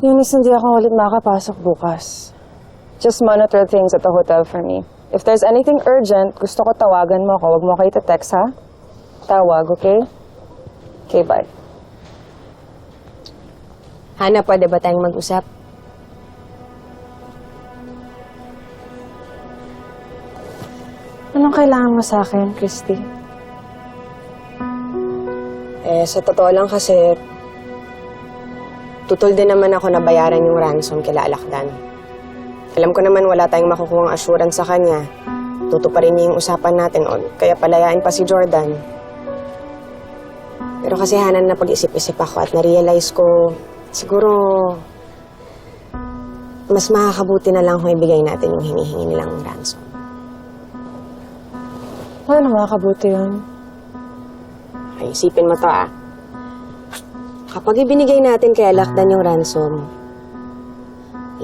Eunice, hindi ako ulit makapasok bukas. Just monitor things at the hotel for me. If there's anything urgent, gusto ko tawagan mo ako. Huwag mo kayo text ha? Tawag, okay? Okay, bye. Hana, pwede ba tayong mag-usap? Anong kailangan mo sa akin, Christy? Eh, sa totoo lang kasi, tutol din naman ako na bayaran yung ransom kila Alakdan. Alam ko naman wala tayong makukuhang assurance sa kanya. Tutuparin niya yung usapan natin o kaya palayain pa si Jordan. Pero kasi hanan na pag-isip-isip ako at na-realize ko, siguro, mas makakabuti na lang kung ibigay natin yung hinihingi nilang ransom. Paano makakabuti yun? Ay, isipin mo to ah. Kapag ibinigay natin kay Alakdan yung ransom,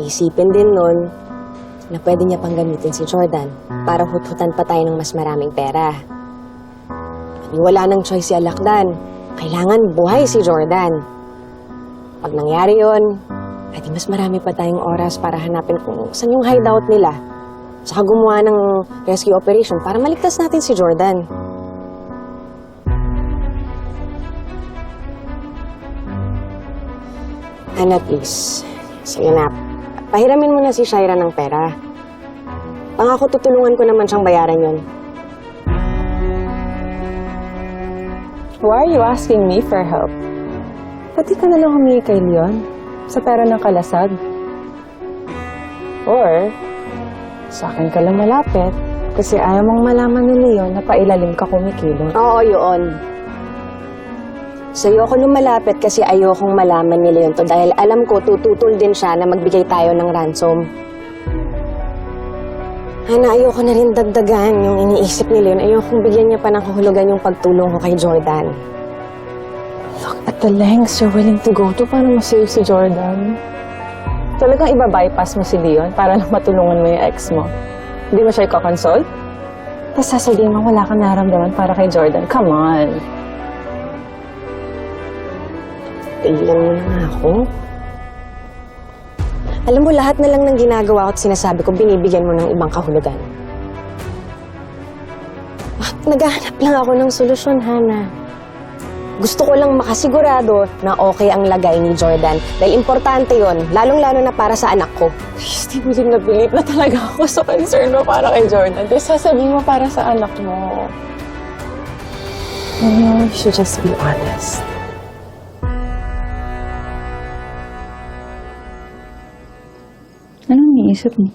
isipin din nun na pwede niya pang gamitin si Jordan para huthutan pa tayo ng mas maraming pera. Wala nang choice si Alakdan. Kailangan buhay si Jordan. Pag nangyari yon, ay di mas marami pa tayong oras para hanapin kung saan yung hideout nila. Saka gumawa ng rescue operation para maligtas natin si Jordan. Ana, please. Sige na. Pahiramin mo na si Shaira ng pera. Pangako tutulungan ko naman siyang bayaran yon. Why are you asking me for help? Pati ka na lang humingi kay Leon sa pera ng kalasag. Or, sa akin ka lang malapit kasi ayaw mong malaman ni Leon na pailalim ka kumikilot. Oo, yun. Sa'yo ako lumalapit kasi ayokong malaman nila yun to dahil alam ko tututol din siya na magbigay tayo ng ransom. Hana, ayoko na rin dagdagan yung iniisip nila yun. Ayokong bigyan niya pa ng kahulugan yung pagtulong ko kay Jordan. Look at the lengths you're willing to go to para masave si Jordan. Talagang iba-bypass mo si Leon para lang matulungan mo yung ex mo. Hindi mo siya i-console? Tapos sasabihin mo wala kang naramdaman para kay Jordan. Come on. Tigilan mo na nga ako. Alam mo, lahat na lang ng ginagawa ko at sinasabi ko, binibigyan mo ng ibang kahulugan. Bakit naghahanap lang ako ng solusyon, Hana? Gusto ko lang makasigurado na okay ang lagay ni Jordan. Dahil importante yon, lalong-lalo na para sa anak ko. Christy, buling na believe na talaga ako sa concern mo para kay Jordan. Tapos sasabihin mo para sa anak mo. You know, you should just be honest. Iniisip mo?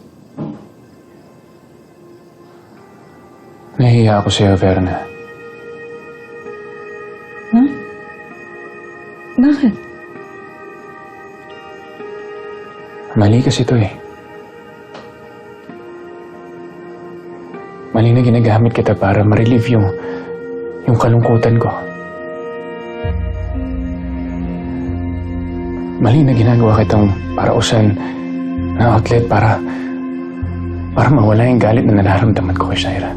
Nahihiya ako sa'yo, Verna. Ha? Bakit? Mali kasi ito eh. Mali na ginagamit kita para ma-relieve yung, yung kalungkutan ko. Mali na ginagawa kitang parausan na outlet para para mawala yung galit na nararamdaman ko kay Shaira.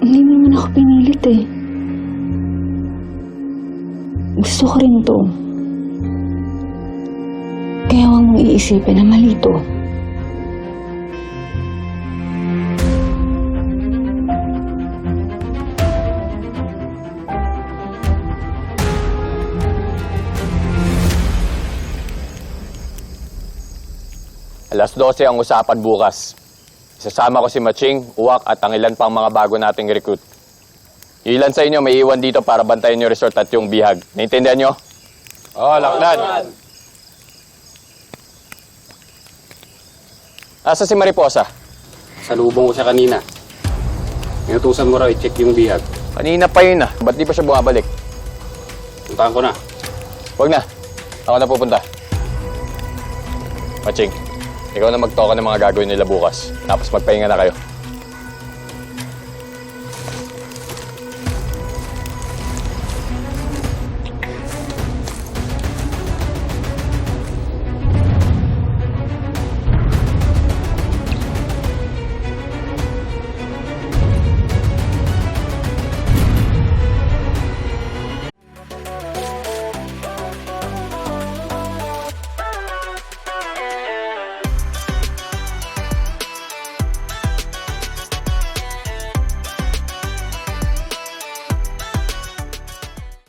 Hindi mo naman ako pinilit eh. Gusto ko rin to. Kaya huwag mong iisipin na mali to. Alas 12 ang usapan bukas. Isasama ko si Maching, Uwak at ang ilan pang mga bago nating recruit. Yung ilan sa inyo may iwan dito para bantayan yung resort at yung bihag. Naintindihan nyo? Oo, oh, lakdan. Asa si Mariposa? Salubong ko siya kanina. Inutusan mo raw i-check yung bihag. Kanina pa yun ah. Ba't di pa siya bumabalik? Puntahan ko na. Huwag na. Ako na pupunta. Maching, ikaw na magtoka ng mga gagawin nila bukas. Tapos magpahinga na kayo.